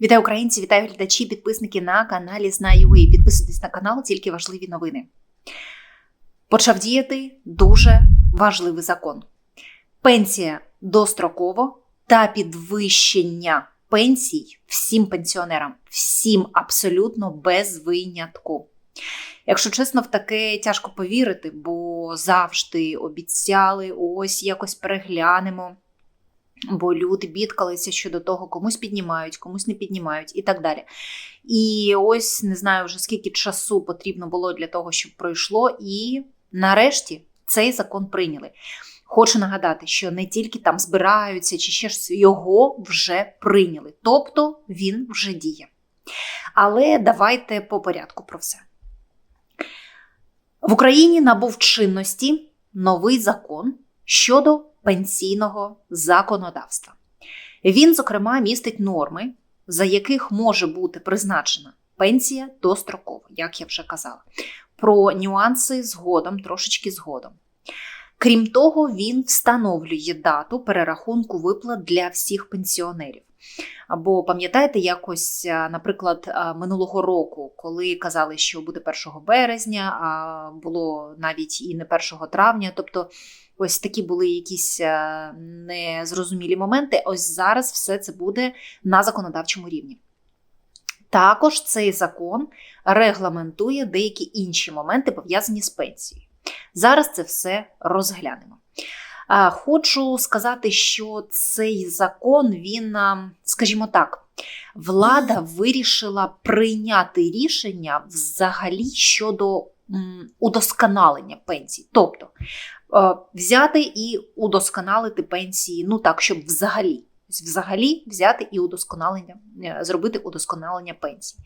Вітаю українці, вітаю глядачі, підписники на каналі Знаю.ua. Підписуйтесь на канал, тільки важливі новини. Почав діяти дуже важливий закон: пенсія достроково та підвищення пенсій всім пенсіонерам, всім абсолютно без винятку. Якщо чесно, в таке тяжко повірити, бо завжди обіцяли, ось якось переглянемо. Бо люди бідкалися щодо того, комусь піднімають, комусь не піднімають і так далі. І ось не знаю вже скільки часу потрібно було для того, щоб пройшло, і нарешті цей закон прийняли. Хочу нагадати, що не тільки там збираються чи ще щось, його вже прийняли, тобто він вже діє. Але давайте по порядку про все. В Україні набув чинності новий закон щодо пенсійного законодавства. Він, зокрема, містить норми, за яких може бути призначена пенсія достроково, як я вже казала. Про нюанси згодом, трошечки згодом. Крім того, він встановлює дату перерахунку виплат для всіх пенсіонерів. Або пам'ятаєте, якось, наприклад, минулого року, коли казали, що буде 1 березня, а було навіть і не 1 травня, тобто ось такі були якісь незрозумілі моменти. Ось зараз все це буде на законодавчому рівні. Також цей закон регламентує деякі інші моменти, пов'язані з пенсією. Зараз це все розглянемо. Хочу сказати, що цей закон, він, скажімо так, влада вирішила прийняти рішення взагалі щодо удосконалення пенсій. Тобто взяти і удосконалити пенсії, ну так, щоб взагалі. Взагалі взяти і удосконалення, е, зробити удосконалення пенсій.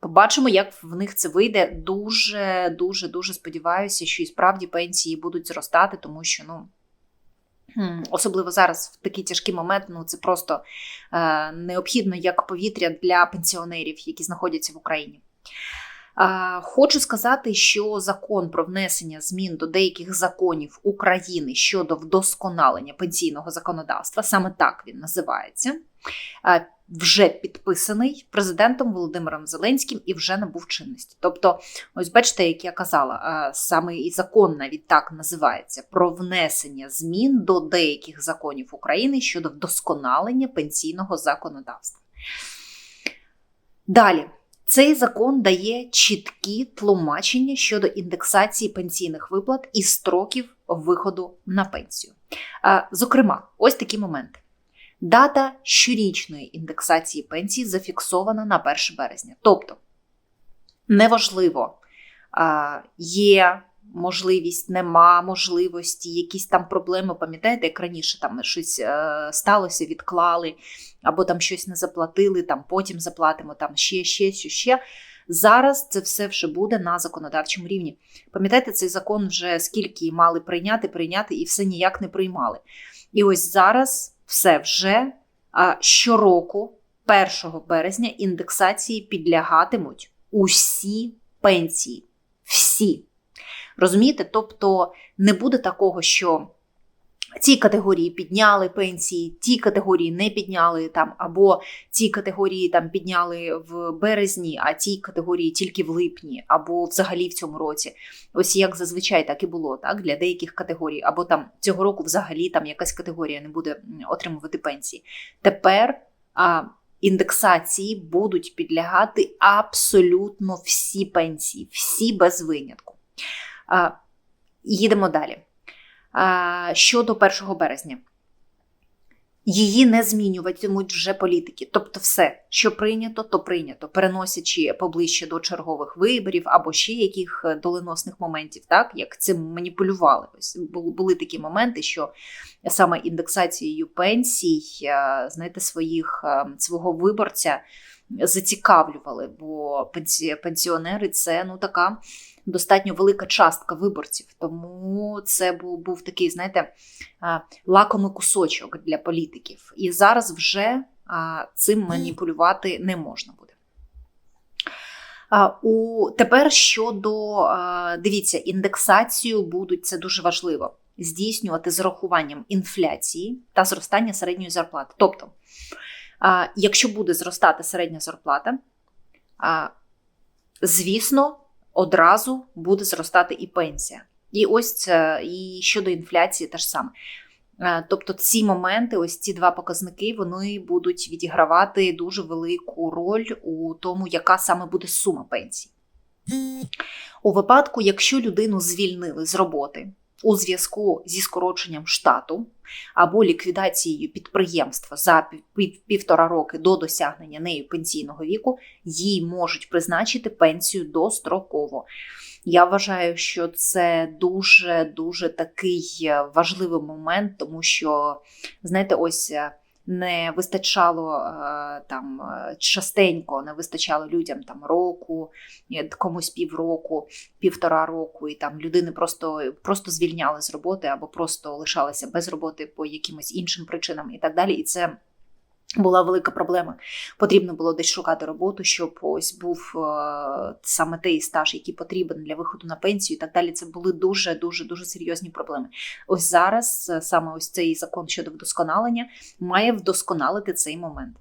Побачимо, як в них це вийде. Дуже, дуже, дуже сподіваюся, що і справді пенсії будуть зростати, тому що ну. Особливо зараз в такий тяжкий момент, ну це просто е, необхідно як повітря для пенсіонерів, які знаходяться в Україні. Хочу сказати, що закон про внесення змін до деяких законів України щодо вдосконалення пенсійного законодавства, саме так він називається, вже підписаний президентом Володимиром Зеленським і вже набув чинності. Тобто, ось бачите, як я казала, саме і закон навіть так називається про внесення змін до деяких законів України щодо вдосконалення пенсійного законодавства. Далі. Цей закон дає чіткі тлумачення щодо індексації пенсійних виплат і строків виходу на пенсію. Зокрема, ось такі моменти. Дата щорічної індексації пенсії зафіксована на 1 березня. Тобто, неважливо, є можливість, нема можливості, якісь там проблеми. Пам'ятаєте, як раніше там щось е, сталося, відклали, або там щось не заплатили, там потім заплатимо, там ще, ще, ще, ще. Зараз це все вже буде на законодавчому рівні. Пам'ятаєте, цей закон вже скільки мали прийняти, прийняти і все ніяк не приймали. І ось зараз все вже щороку, 1 березня, індексації підлягатимуть усі пенсії. Всі. Розумієте? Тобто не буде такого, що ці категорії підняли пенсії, ті категорії не підняли там, або ці категорії там підняли в березні, а ті категорії тільки в липні, або взагалі в цьому році. Ось як зазвичай так і було, так для деяких категорій, або там цього року взагалі там якась категорія не буде отримувати пенсії. Тепер а, індексації будуть підлягати абсолютно всі пенсії, всі без винятку. Їдемо далі. Щодо 1 березня. Її не змінюватимуть вже політики. Тобто, все, що прийнято, то прийнято, переносячи поближче до чергових виборів або ще яких е, доленосних моментів, так як цим маніпулювали. Ось були такі моменти, що саме індексацією пенсій, е, знаєте, своїх е, свого виборця зацікавлювали, бо пенсіонери це ну така достатньо велика частка виборців. Тому це був був такий, знаєте, лакомий кусочок для політиків. І зараз вже цим маніпулювати не можна буде. У Тепер щодо дивіться, індексацію будуть це дуже важливо здійснювати з рахуванням інфляції та зростання середньої зарплати. Тобто Якщо буде зростати середня зарплата, звісно, одразу буде зростати і пенсія. І ось це і щодо інфляції теж саме. Е, Тобто ці моменти, ось ці два показники, вони будуть відігравати дуже велику роль у тому, яка саме буде сума пенсії. У випадку, якщо людину звільнили з роботи зв'язку зі скороченням штату або ліквідацією підприємства за пів- півтора роки до досягнення нею пенсійного віку, їй можуть призначити пенсію достроково. Я вважаю, що це дуже дуже такий е, важливий момент, тому що, знаєте, ось е, не вистачало е, там е, частенько, не вистачало людям там року, е, комусь півроку, півтора року, і там людини просто, просто звільняли з роботи або просто лишалися без роботи по якимось іншим причинам і так далі. І це була велика проблема. Потрібно було десь шукати роботу, щоб ось був е, саме той стаж, який потрібен для виходу на пенсію, і так далі. Це були дуже дуже дуже серйозні проблеми. Ось зараз е, саме ось цей закон щодо вдосконалення має вдосконалити цей момент.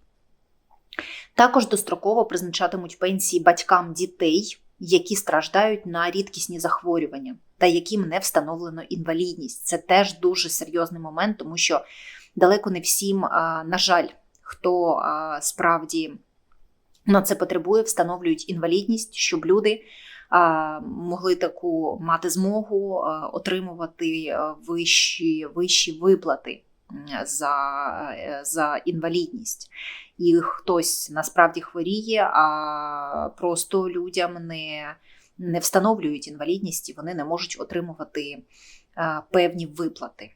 Також достроково призначатимуть пенсії батькам дітей, які страждають на рідкісні захворювання та яким не встановлено інвалідність. Це теж дуже серйозний момент, тому що далеко не всім, на жаль, хто справді на це потребує, встановлюють інвалідність, щоб люди могли таку мати змогу отримувати вищі, вищі виплати за, е, за інвалідність. І хтось насправді хворіє, а просто людям не, не встановлюють інвалідність і вони не можуть отримувати певні виплати.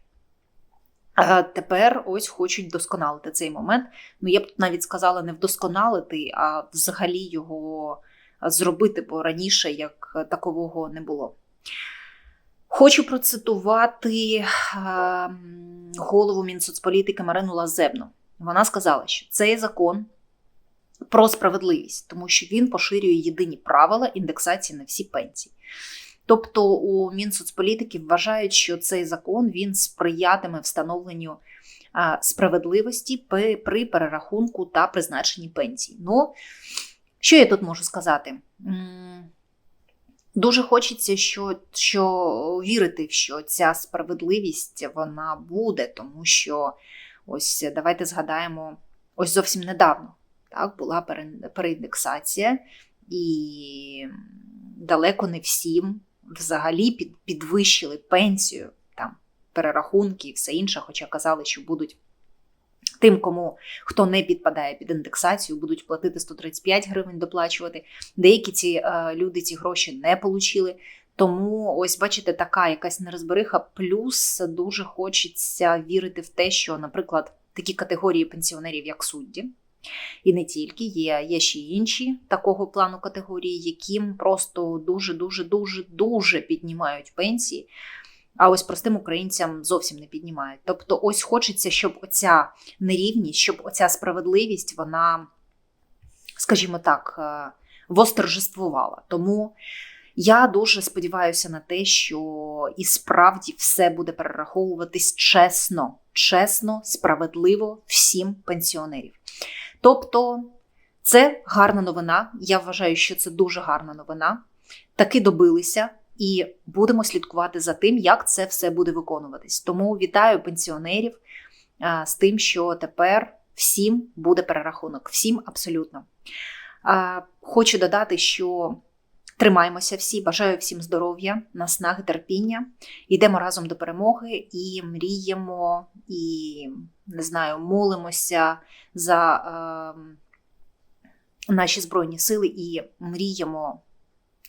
А тепер ось хочуть вдосконалити цей момент. Ну, я б тут навіть сказала не вдосконалити, а взагалі його зробити, бо раніше як такового не було. Хочу процитувати е, голову Мінсоцполітики Марину Лазебну. Вона сказала, що цей закон про справедливість, тому що він поширює єдині правила індексації на всі пенсії. Тобто у Мінсоцполітики вважають, що цей закон він сприятиме встановленню справедливості при, перерахунку та призначенні пенсій. Ну, що я тут можу сказати? Дуже хочеться, що, що вірити, що ця справедливість вона буде, тому що ось давайте згадаємо, ось зовсім недавно так, була переіндексація, і далеко не всім взагалі під, підвищили пенсію, там перерахунки і все інше, хоча казали, що будуть тим, кому хто не підпадає під індексацію, будуть платити 135 гривень, доплачувати. Деякі ці е, люди ці гроші не получили. Тому, ось бачите, така якась нерозбериха. Плюс дуже хочеться вірити в те, що, наприклад, такі категорії пенсіонерів, як судді, і не тільки є, є ще інші такого плану категорії, яким просто дуже, дуже, дуже, дуже піднімають пенсії. А ось простим українцям зовсім не піднімають. Тобто, ось хочеться, щоб оця нерівність, щоб оця справедливість, вона, скажімо так, е, восторжествувала. Тому я дуже сподіваюся на те, що і справді все буде перераховуватись чесно, чесно, справедливо всім пенсіонерів. Тобто, це гарна новина. Я вважаю, що це дуже гарна новина. Таки добилися. І будемо слідкувати за тим, як це все буде виконуватись. Тому вітаю пенсіонерів а, з тим, що тепер всім буде перерахунок. Всім абсолютно. А, Хочу додати, що тримаємося всі, бажаю всім здоров'я, наснаги, терпіння. Йдемо разом до перемоги і мріємо, і не знаю, молимося за е, наші збройні сили і мріємо.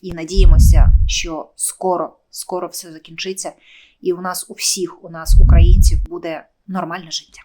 І надіємося, що скоро, скоро все закінчиться, і у нас у всіх, у нас, українців, буде нормальне життя.